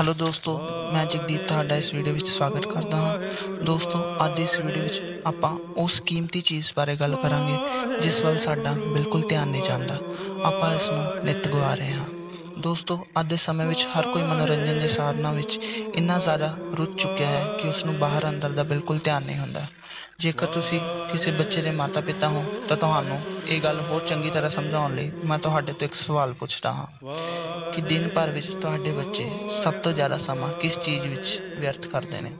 Hello ਦੋਸਤੋ, ਮੈਂ ਜਗਦੀਪ ਤੁਹਾਡਾ ਇਸ ਵੀਡੀਓ ਵਿੱਚ ਸਵਾਗਤ ਕਰਦਾ ਹਾਂ। ਦੋਸਤੋ, ਅੱਜ ਇਸ ਵੀਡੀਓ ਵਿੱਚ ਆਪਾਂ ਉਸ ਕੀਮਤੀ ਚੀਜ਼ ਬਾਰੇ ਗੱਲ ਕਰਾਂਗੇ, ਜਿਸ ਵੱਲ ਸਾਡਾ ਬਿਲਕੁਲ ਧਿਆਨ ਨਹੀਂ ਜਾਂਦਾ। ਆਪਾਂ ਇਸ ਨੂੰ ਨਿੱਤ ਗਵਾ ਰਹੇ ਹਾਂ। ਦੋਸਤੋ, ਅੱਜ ਦੇ ਸਮੇਂ ਵਿੱਚ ਹਰ ਕੋਈ ਮਨੋਰੰਜਨ ਦੇ ਸਾਧਨਾਂ ਵਿੱਚ ਇੰਨਾ ਜ਼ਿਆਦਾ ਰੁੱਝ ਚੁੱਕਿਆ ਹੈ ਕਿ ਉਸ ਨੂੰ ਬਾਹਰ ਅੰਦਰ ਦਾ ਬਿਲਕੁਲ ਧਿਆਨ ਨਹੀਂ ਹੁੰਦਾ। ਜੇਕਰ ਤੁਸੀਂ ਕਿਸੇ ਬੱਚੇ ਦੇ ਮਾਤਾ ਪਿਤਾ ਹੋ, ਤਾਂ ਤੁਹਾਨੂੰ ਇਹ ਗੱਲ ਹੋਰ ਚੰਗੀ ਤਰ੍ਹਾਂ ਸਮਝਾਉਣ ਲਈ ਮੈਂ ਤੁਹਾਡੇ ਤੋਂ ਇੱਕ ਸਵਾਲ ਪੁੱਛਦਾ ਹਾਂ ਕਿ ਦਿਨ ਭਰ ਵਿੱਚ ਤੁਹਾਡੇ ਬੱਚੇ ਸਭ ਤੋਂ ਜ਼ਿਆਦਾ ਸਮਾਂ ਕਿਸ ਚੀਜ਼ ਵਿੱਚ ਵਿਅਰਥ ਕਰਦੇ ਨੇ?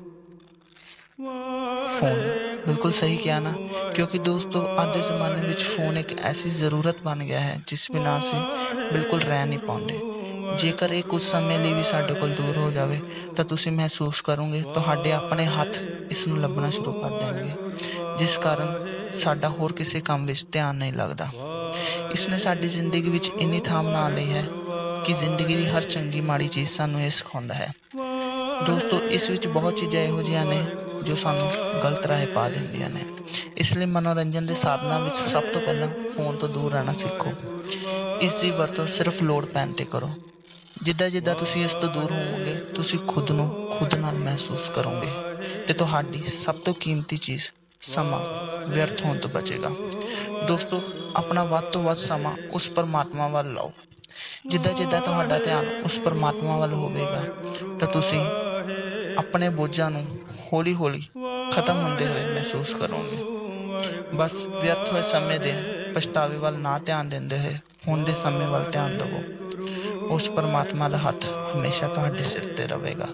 ਫੋਨ। ਬਿਲਕੁਲ ਸਹੀ ਕਿਹਾ ਨਾ, ਕਿਉਂਕਿ ਦੋਸਤੋ, ਅੱਜ ਦੇ ਜ਼ਮਾਨੇ ਵਿੱਚ ਫੋਨ ਇੱਕ ਐਸੀ ਜ਼ਰੂਰਤ ਬਣ ਗਿਆ ਹੈ, ਜਿਸ ਬਿਨਾਂ ਅਸੀਂ ਬਿਲਕੁਲ ਰਹਿ ਨਹੀਂ ਪਾਉਂਦੇ। ਜੇਕਰ ਇਹ ਕੁਝ ਸਮੇਂ ਲਈ ਵੀ ਸਾਡੇ ਕੋਲ ਦੂਰ ਹੋ ਜਾਵੇ, ਤਾਂ ਤੁਸੀਂ ਮਹਿਸੂਸ ਕਰੋਗੇ, ਤੁਹਾਡੇ ਆਪਣੇ ਹੱਥ ਇਸ ਨੂੰ ਲੱਭਣਾ ਸ਼ੁਰੂ ਕਰ ਦੇਣਗੇ, ਜਿਸ ਕਾਰਨ ਸਾਡਾ ਹੋਰ ਕਿਸੇ ਕੰਮ ਵਿੱਚ ਧਿਆਨ ਨਹੀਂ ਲੱਗਦਾ। ਇਸ ਨੇ ਸਾਡੀ ਜ਼ਿੰਦਗੀ ਵਿੱਚ ਇੰਨੀ ਥਾਂ ਬਣਾ ਲਈ ਹੈ ਕਿ ਜ਼ਿੰਦਗੀ ਦੀ ਹਰ ਚੰਗੀ ਮਾੜੀ ਚੀਜ਼ ਸਾਨੂੰ ਇਹ ਸਿਖਾਉਂਦਾ ਹੈ। ਦੋਸਤੋ, ਇਸ ਵਿੱਚ ਬਹੁਤ ਚੀਜ਼ਾਂ ਇਹੋ ਜਿਹੀਆਂ ਨੇ ਜੋ ਸਾਨੂੰ ਗਲਤ ਰਾਹ ਪਾ ਦਿੰਦੀਆਂ ਨੇ। ਇਸ ਲਈ ਮਨੋਰੰਜਨ ਦੇ ਸਾਧਨਾਂ ਵਿੱਚ ਸਭ ਤੋਂ ਪਹਿਲਾਂ ਫੋਨ ਤੋਂ ਦੂਰ ਰਹਿਣਾ ਸਿੱਖੋ। ਇਸ ਦੀ ਵਰਤੋਂ ਸਿਰਫ ਲੋੜ ਪੈਣ ਤੇ ਕਰੋ। ਜਿੱਦਾਂ ਜਿੱਦਾਂ ਤੁਸੀਂ ਇਸ ਤੋਂ ਦੂਰ ਹੋਵੋਗੇ, ਤੁਸੀਂ ਖੁਦ ਨੂੰ ਖੁਦ ਨਾਲ ਮਹਿਸੂਸ ਕਰੋਗੇ ਤੇ ਤੁਹਾਡੀ ਸਭ ਤੋਂ ਕੀਮਤੀ ਚੀਜ਼ ਸਮਾਂ ਵਿਅਰਥ ਹੋਣ ਤੋਂ ਬਚੇਗਾ। ਦੋਸਤੋ, ਆਪਣਾ ਵੱਧ ਤੋਂ ਵੱਧ ਸਮਾਂ ਉਸ ਪਰਮਾਤਮਾ ਵੱਲ ਲਾਓ। ਜਿੱਦਾਂ ਜਿੱਦਾਂ ਤੁਹਾਡਾ ਧਿਆਨ ਉਸ ਪਰਮਾਤਮਾ ਵੱਲ ਹੋਵੇਗਾ, ਤਾਂ ਤੁਸੀਂ ਆਪਣੇ ਬੋਝਾਂ ਨੂੰ ਹੌਲੀ ਹੌਲੀ ਖਤਮ ਹੁੰਦੇ ਹੋਏ ਮਹਿਸੂਸ ਕਰੋਗੇ। ਬਸ ਵਿਅਰਥ ਹੋਏ ਸਮੇਂ ਦੇ ਪਛਤਾਵੇ ਵੱਲ ਨਾ ਧਿਆਨ ਦਿੰਦੇ ਹੋਏ ਹੁਣ ਦੇ ਸਮੇਂ ਵੱਲ ਧਿਆਨ ਦਿਵੋ। ਉਸ ਪਰਮਾਤਮਾ ਦਾ ਹੱਥ ਹਮੇਸ਼ਾ ਤੁਹਾਡੇ ਸਿਰ ਤੇ ਰਹੇਗਾ।